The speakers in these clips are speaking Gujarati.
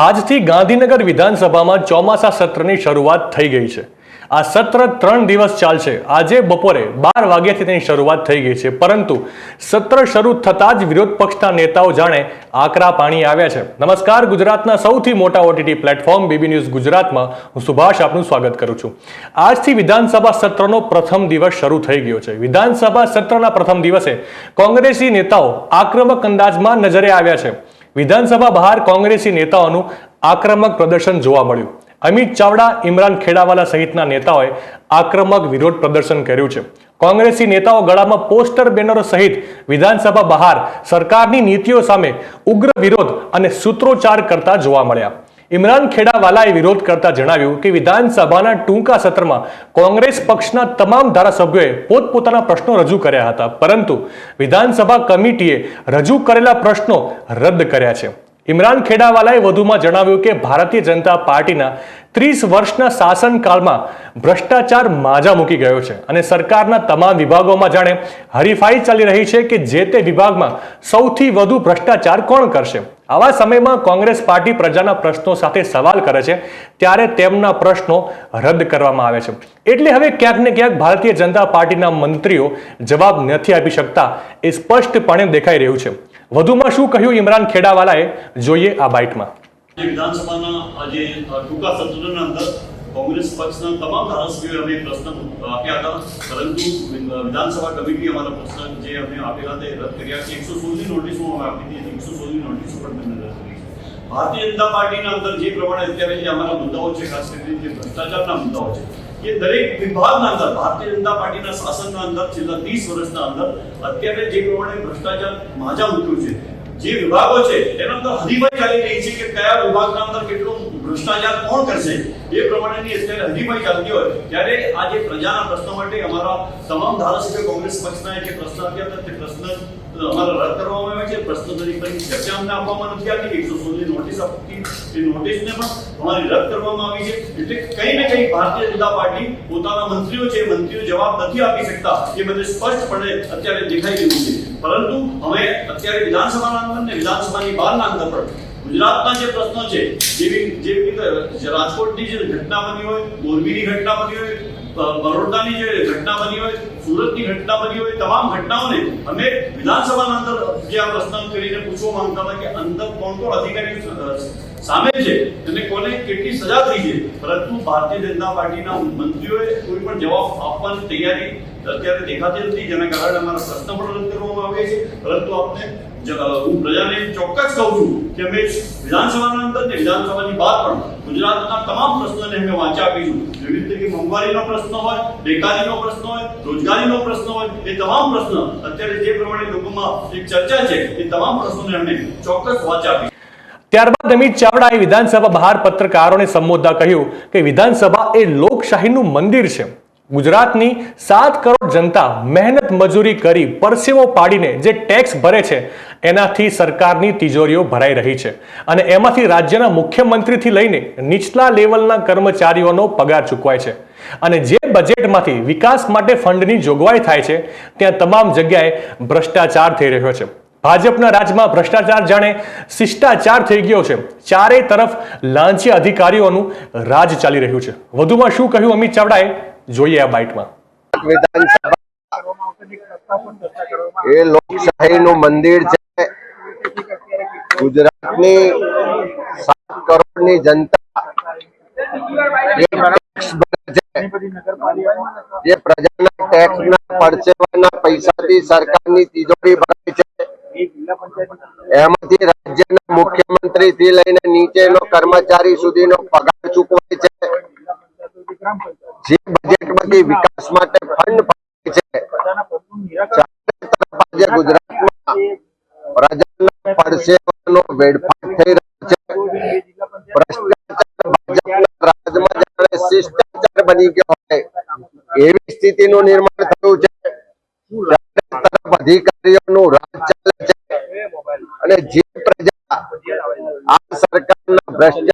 આજથી ગાંધીનગર વિધાનસભામાં ચોમાસા સત્રની શરૂઆત થઈ ગઈ છે. આ સત્ર ત્રણ દિવસ ચાલશે. આજે બપોરે બાર વાગ્યાથી તેની શરૂઆત થઈ ગઈ છે. પરંતુ સત્ર શરૂ થતાં જ વિરોધ પક્ષના નેતાઓ જાણે આકરા પાણી આવ્યા છે. નમસ્કાર, ગુજરાતના સૌથી મોટા ઓટીટી પ્લેટફોર્મ બીબી ન્યૂઝ ગુજરાતમાં હું સુભાષ આપનું સ્વાગત કરું છું. આજથી વિધાનસભા સત્રનો પ્રથમ દિવસ શરૂ થઈ ગયો છે. વિધાનસભા સત્રના પ્રથમ દિવસે કોંગ્રેસી નેતાઓ આક્રમક અંદાજમાં નજરે આવ્યા છે. વિધાનસભા બહાર કોંગ્રેસી નેતાઓનું આક્રમક પ્રદર્શન જોવા મળ્યું. અમિત ચાવડા, ઇમરાન ખેડાવાલા સહિતના નેતાઓએ આક્રમક વિરોધ પ્રદર્શન કર્યું છે. કોંગ્રેસી નેતાઓ ગળામાં પોસ્ટર, બેનરો સહિત વિધાનસભા બહાર સરકારની નીતિઓ સામે ઉગ્ર વિરોધ અને સૂત્રોચ્ચાર કરતા જોવા મળ્યા. ઇમરાન ખેડાવાલાએ વિરોધ કરતા જણાવ્યું કે વિધાનસભાના ટૂંકા સત્રમાં કોંગ્રેસ પક્ષના તમામ ધારાસભ્યોએ પોતપોતાના પ્રશ્નો રજૂ કર્યા હતા. પરંતુ વિધાનસભા કમિટીએ રજૂ કરેલા પ્રશ્નો રદ કર્યા છે. ઇમરાન ખેડાવાલાએ વધુમાં જણાવ્યું કે ભારતીય જનતા પાર્ટીના ત્રીસ વર્ષના શાસનકાળમાં ભ્રષ્ટાચાર માજા મૂકી ગયો છે અને સરકારના તમામ વિભાગોમાં જાણે હરીફાઈ ચાલી રહી છે કે જે તે વિભાગમાં સૌથી વધુ ભ્રષ્ટાચાર કોણ કરશે? આવા સમયમાં કોંગ્રેસ પાર્ટી પ્રજાના પ્રશ્નો સાથે સવાલ કરે છે, ત્યારે તેમના પ્રશ્નો રદ કરવામાં આવે છે. એટલે હવે ક્યાંક ને ક્યાંક ભારતીય જનતા પાર્ટીના મંત્રીઓ જવાબ નથી આપી શકતા એ સ્પષ્ટપણે દેખાઈ રહ્યું છે. વધુમાં શું કહ્યું ઇમરાન ખેડાવાલાએ? જોઈએ આ બાઇટમાં. વિધાનસભાના, આજે ટૂંકા સત્રના અંદર કોંગ્રેસ પક્ષના તમામ ધારાસભ્યોએ અમે પ્રશ્ન આપ્યા હતા. પરંતુ વિધાનસભા કમિટી અમારા પ્રશ્ન જે અમે આપેલા તે રદ કર્યા છે. એકસો સોળની નોટિસો અમે આપી હતી એકસો સોળની નોટિસો પણ મેં રદ કરી ભારતીય જનતા પાર્ટીના અંદર જે પ્રમાણે અત્યારે જે અમારા મુદ્દાઓ છે, ખાસ કરીને જે ભ્રષ્ટાચારના મુદ્દાઓ છે એ દરેક વિભાગના અંદર, ભારતીય જનતા પાર્ટીના શાસનના અંદર, છેલ્લા ત્રીસ વર્ષના અંદર, અત્યારે જે પ્રમાણે ભ્રષ્ટાચાર માજા ઉઠ્યું છે, જે વિભાગો છે તેના અંદર હરીફાઈ ચાલી રહી છે કે કયા વિભાગના અંદર કેટલો ભ્રષ્ટાચાર કોણ કરશે? એ પ્રમાણેની અત્યારે હરીફાઈ ચાલતી હોય. ત્યારે આજે પ્રજાના પ્રશ્નો માટે અમારા તમામ ધારાસભ્ય કોંગ્રેસ પક્ષના જે પ્રશ્ન આપ્યા હતા, તે પ્રશ્ન અમારા રદ કરવામાં આવ્યા છે. પ્રશ્ન તરીકે ચર્ચા અમને આપવામાં નથી આવી. એકસો સોળની નોટિસ આપતી એ નોટિસને પણ અમારી રદ કરવામાં આવી છે. એટલે કંઈ ને કંઈ ભારતીય જનતા પાર્ટી પોતાના મંત્રીઓ છે મંત્રીઓ જવાબ નથી આપી શકતા. એ બધે સ્પષ્ટપણે અત્યારે દેખાઈ રહ્યું છે. પરંતુ અમે અત્યારે વિધાનસભાના અંદર ને વિધાનસભાની બહારના અંદર પણ ગુજરાતના જે પ્રશ્નો છે જેવી જેવી રાજકોટની જે ઘટના બની હોય, મોરબીની ઘટના બની હોય બરોડાની જે ઘટના બની હોય, સુરતની ઘટના બની હોય, તમામ ઘટનાઓને અમે વિધાનસભાના અંદર જે આ પ્રશ્ન કરીને પૂછવા માંગતા હતા કે અંદર કોણ કોણ અધિકારી સામે છે અને કોને કેટલી સજા થઈ છે. પરંતુ ભારતીય જનતા પાર્ટીના મંત્રીઓએ કોઈ પણ જવાબ આપવાની તૈયારી અત્યારે દેખાતી નથી. જેના કારણે અમારા પ્રશ્ન પણ રદ કરવામાં આવે છે. પરંતુ આપને જ- હું પ્રજાને ચોક્કસ કહું છું કે અમે વિધાનસભાના અંદર ને વિધાનસભાની બહાર પણ ગુજરાતના તમામ પ્રશ્નોને અમે વાંચા આપીશું. જેવી રીતે કે મોંઘવારીનો પ્રશ્ન હોય, બેકારીનો પ્રશ્ન હોય, રોજગારીનો પ્રશ્ન હોય, એ તમામ પ્રશ્ન અત્યારે જે પ્રમાણે લોકોમાં એક ચર્ચા છે, એ તમામ પ્રશ્નોને અમે ચોક્કસ વાંચા આપીશું. ત્યારબાદ અમિત ચાવડાએ વિધાનસભા બહાર પત્રકારોને સંબોધતા કહ્યું કે વિધાનસભા એ લોકશાહીનું મંદિર છે. ગુજરાતની સાત કરોડ જનતા મહેનત મજૂરી કરી પરસેવો પાડીને જે ટેક્સ ભરે છે, એનાથી સરકારની તિજોરીઓ ભરાઈ રહી છે. અને એમાંથી રાજ્યના મુખ્યમંત્રીથી લઈને નીચલા લેવલના કર્મચારીઓનો પગાર ચૂકવાય છે. અને જે બજેટમાંથી વિકાસ માટે ફંડની જોગવાઈ થાય છે, ત્યાં તમામ જગ્યાએ ભ્રષ્ટાચાર થઈ રહ્યો છે. ભાજપના રાજમાં ભ્રષ્ટાચાર જાણે શિષ્ટાચાર થઈ ગયો છે. ચારે તરફ લાંચી અધિકારીઓનું રાજ ચાલી રહ્યું છે. વધુમાં શું કહ્યું અમિત ચાવડાએ? જોઈએ આ બાઇટમાં. એ લોકશાહીનું મંદિર છે. ગુજરાતની સાત કરોડની જનતા જે ભરે પ્રજાના ટેક્સના પરસેવાના પૈસાથી સરકારની તિજોરી ભરાય છે. એમાંથી રાજ્યના મુખ્યમંત્રી થી લઈને નીચેનો કર્મચારી સુધીનો પગાર ચૂકવાય છે. જે બજેટમાંથી વિકાસ માટે ફંડ છે. ગુજરાતમાં પ્રજાના પરસેવાનો વેડફાટ થઈ રહ્યો છે. ભ્રષ્ટાચાર ભાજપના રાજમાં જાણે શિષ્ટાચાર બની ગયો હોય એવી સ્થિતિનું નિર્માણ થયું છે. તરફ અધિકારીઓનું રાજ ચાલે છે. અને જે પ્રજા આ સરકારના ભ્રષ્ટાચાર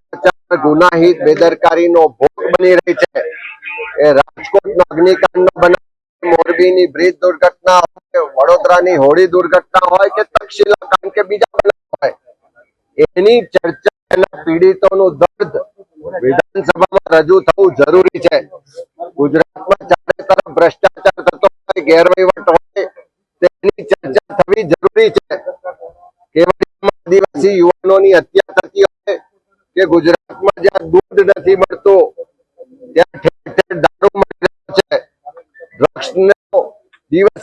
ગુનાહિત બેદરકારીનો ભોગ બની રહી છે. એ રાજકોટનો અગ્નિકાંડનો બનાવ, મોરબીની બ્રિજ દુર્ઘટના હોય, વડોદરાની હોળી દુર્ઘટના હોય કે તક્ષશિલા કાંડ કે બીજા બનાવ હોય, એની ચર્ચા એના પીડિતોનું દર્દ વિધાનસભામાં રજૂ થવું જરૂરી છે. ગુજરાતમાં ચારે તરફ ભ્રષ્ટાચાર થતો હોય, ગેરવહીવટ હોય, તેની ચર્ચા થવી જરૂરી છે. કેવડિયામાં આદિવાસી યુવાનોની હત્યા થતી હોય કે ગુજરાતમાં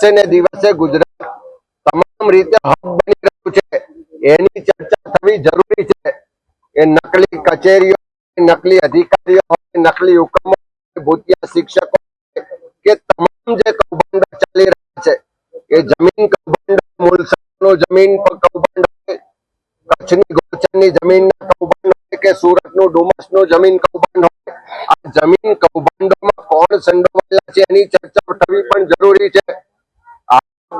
દિવસે ને દિવસે ગુજરાત તમામ રીતે હબ બની રહ્યું છે. એની ચર્ચા થવી જરૂરી છે. એ નકલી કચેરીઓ, નકલી અધિકારીઓ નકલી હુકમો ભૂતિયા શિક્ષકો કે તમામ જે કૌભાંડો ચાલી રહ્યા છે. એ જમીન કૌભાંડ મુલસાનું જમીન પર કૌભાંડ કચ્છની ગોચરની જમીનના કૌભાંડ હોય કે સુરતનું ડુમસનું જમીન કૌભાંડ હોય, આ જમીન કૌભાંડોમાં કોણ સંડોવાયેલા છે એની ચર્ચા થવી પણ જરૂરી છે.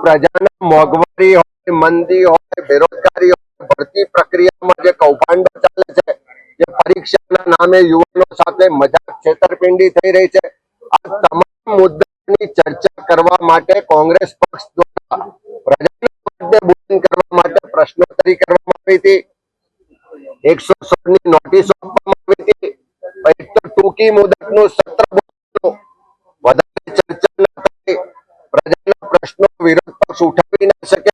પ્રજાના મોંઘવારી હોય, મંદી હોય, બેરોજગારી હોય, ભરતી પ્રક્રિયામાં જે કૌભાંડો ચાલે છે, જે પરીક્ષાના નામે યુવાનો સાથે મજાક છેતરપિંડી થઈ રહી છે, આ તમામ મુદ્દાની ચર્ચા કરવા માટે કોંગ્રેસ પક્ષ દ્વારા પ્રજાને બુલંદ કરવા માટે પ્રશ્નોત્તરી કરવામાં આવી હતી. એકસો સોળની નોટિસો આપવામાં આવી હતી. એક તો ટૂંકી મુદતનું સત્ર. વધારે ચર્ચા ન કરી પ્રજાના પ્રશ્નો વિરોધ પક્ષ ઉઠાવી ના શકે.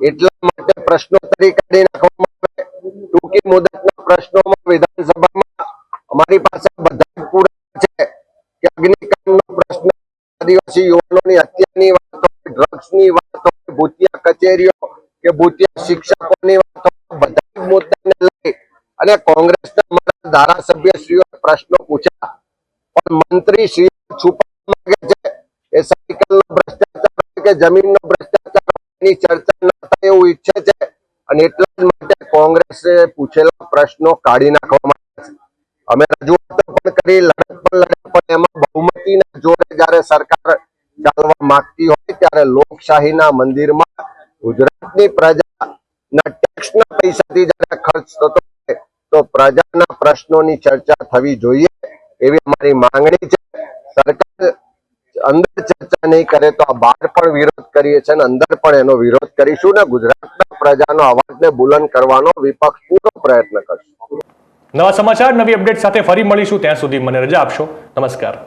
એટલા માટે પ્રશ્નોત્તરી કાઢી નાખવામાં આવે. ટૂંકી મુદતના પ્રશ્નોમાં વિધાનસભામાં અમારી પાસે બધા પુરાવા છે કે અગ્નિકાંડનો પ્રશ્ન, આદિવાસી યુવાનોની હત્યાની વાત હોય ડ્રગ્સની વાત હોય ભૂતિયા કચેરીઓ કે ભૂતિયા શિક્ષકોની વાત હોય બધા મુદ્દાને લઈ અને કોંગ્રેસના મારા ધારાસભ્યશ્રીઓ પ્રશ્નો પૂછ્યા. પણ મંત્રી શ્રી છુપાવવા માંગે છે. એ સાયકલનો કે જમીનનો ભ્રષ્ટાચાર એની ચર્ચા ન થાય એવું ઈચ્છે છે અને એટલા જ માટે કોંગ્રેસે પૂછેલા પ્રશ્નો કાઢી નાખવામાં આવ્યા છે. અમે રજૂઆતો પણ કરી, લડત પણ લડી, પણ એમાં બહુમતીના જોડે જ્યારે સરકાર ચાલવા માંગતી હોય ત્યારે લોકશાહીના મંદિરમાં ગુજરાતની પ્રજાના ટેક્સના પૈસાથી જ્યારે ખર્ચ થતો હોય તો પ્રજાના પ્રશ્નોની ચર્ચા થવી જોઈએ એવી અમારી માંગણી છે. સરકાર અંદર ચર્ચા નહીં કરે તો આ બહાર પણ વિરોધ કરીએ છીએ અને અંદર પણ એનો વિરોધ કરીશું ને ગુજરાતના પ્રજાનો અવાજને બુલંદ કરવાનો વિપક્ષ પૂરો પ્રયત્ન કરશે. નવા સમાચાર, નવી અપડેટ સાથે ફરી મળીશું. ત્યાં સુધી મને રજા આપશો. નમસ્કાર.